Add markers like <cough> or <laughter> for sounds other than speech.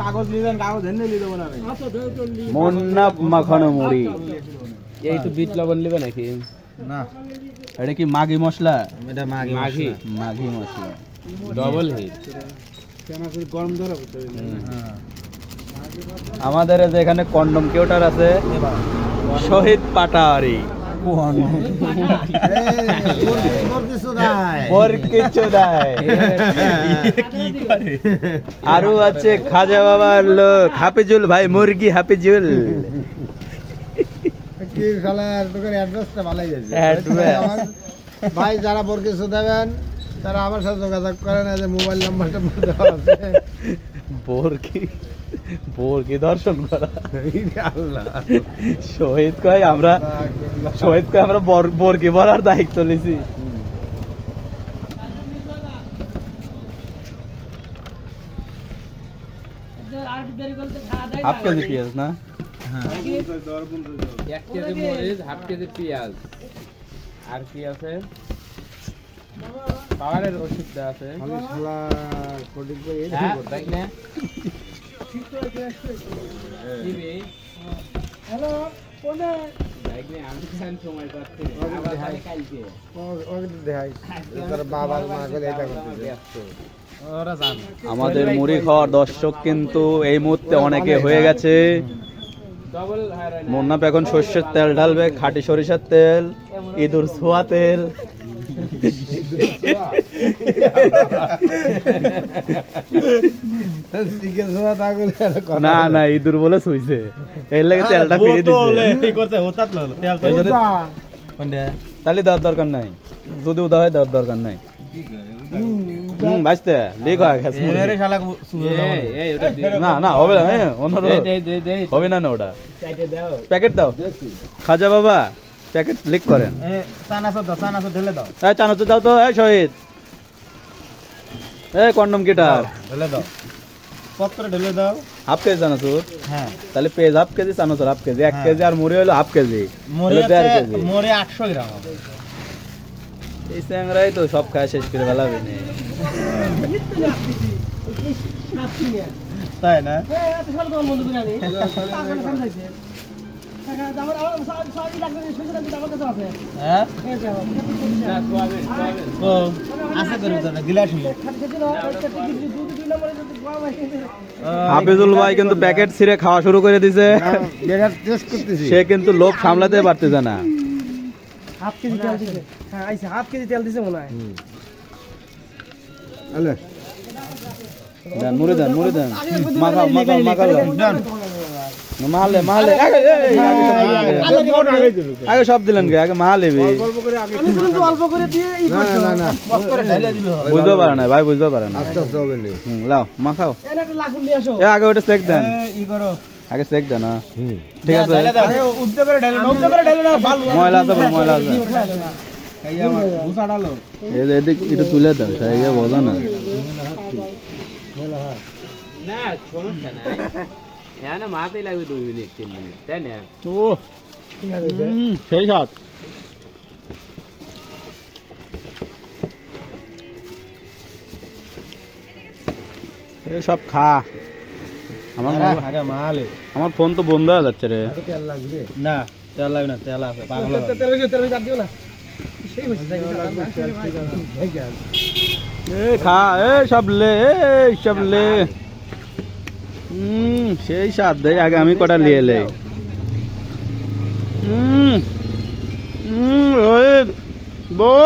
কাগজ নিলেন কাগজ এনে নিয়ে দেবো না আমি। মুন্না মাখানো মুড়ি এই তো বিট লবণ নেবে নাকি? না। এটা কি মাগি মশলা? এটা মাগি মাগি। মাগি মশলা। ডবল হিট গরম ধরে আমাদের এই যে এখানে কন্ডম কেউটার আছে শহীদ পাটারি। ওর কিছু নাই। আরও আছে খাজা বাবার লোক হাফিজুল ভাই মুরগি হাফিজুল। ভাই যারা বরকিশু দেবেন তারা আমার সাথে যোগাযোগ করেন মোবাইল নাম্বারটা দেওয়া আছে। বোরকি বোরকি দর্শন করা? শহীদ কয় আমরা শহীদ কয় আমরা বর- বর্গি ভরার দায়িত্ব নিছি? হাফ কেজি পেঁয়াজ না? এক কেজি মরিচ হাফ কেজি পেঁয়াজ। আর কি আছে? পাওয়ারের ওষুধ দেওয়া আছে। আমি শালা কোডিং করে এই হ্যাঁ, দেখ না। কি রে? দেখ না, আমি খান সময় পাচ্ছি আবার কালকে। ওকে দেখাই। তার বাবার মা করে এটা করতেছে। আমাদের মুড়ি খাওয়ার দর্শক কিন্তু এই মুহূর্তে অনেকে হয়ে গেছে। মুন্নাপ এখন সর্ষের তেল ঢালবে খাটি সরিষার তেল ইঁদুর ছোয়া তেল। না। না ইঁদুর বলে শুইছে। এর লাগে তেলটা ফিরে দিচ্ছে তাহলে দেওয়ার দরকার নাই। যদি উদা হয় দেওয়ার দরকার নাই। হুম বাঁচতে না। না হবে না এ, অন্যরা হবে না না ওটা। প্যাকেট দাও। খাজা বাবা। প্যাকেট লিক করেন এ, দাও, চানাচুর ঢেলে দাও। এই চানাচুর দাও তো এই শহীদ এই কন্ডম কিটার ঢেলে দাও। পত্র ঢেলে দাও। হাফ কেজি চানাচুর হ্যাঁ। তাহলে পেঁয়াজ হাফ কেজি চানাচুর হাফ কেজি এক হ্যাঁ। কেজি আর মুড়ি হলো হাফ কেজি মোরে 800 গ্রাম এই স্যাংরাই তো সব খায় শেষ করে ফেলাবে তাই না? <laughs> হাফিজুল ভাই কিন্তু প্যাকেট ছিঁড়ে খাওয়া শুরু করে দিছে। সে কিন্তু লোভ সামলাতে পারতেছে না। হাফ কেজি তেল দিছে। হ্যাঁ আইসা হাফ কেজি তেল দিছে মনে হয়। আলে, দেন মুড়ি দেন মুড়ি দেন। মাখাও মাখাও মাখাও ডান। মাহলে মাহলে আগে সব দিলেন কে? আগে শুধু অল্প করে দিয়ে না, না, না। বুঝতে পারে না ভাই বুঝতে পারে না আস্তে আস্তে হবে নি। হুম, লাও নিয়ে আসো এ আগে ওটা সেক দেন আগে সেক দেন হ্যাঁ। ঠিক আছে। ময়লা আছে ময়লা আছে একটু তুলে দাও বোঝো না না হ্যাঁ না মাথায় লাগবে দুই মিনিট তিন মিনিট তাই না ও সেই সাত সব খা আমার আরে, আগে মালে। আমার ফোন তো বন্ধ হয়ে যাচ্ছে রে তেল লাগবে। না তেল লাগবে না তেল আছে পাগল হবে। তেল হইছে তেল হইছে আর দিও না সেই হইছে যাই এই গেল। এ খা এ সব লে সব লে হুম সেই স্বাদ। দেয় আগে আমি কটা নিয়ে এলে হুম হুম রোহিত বল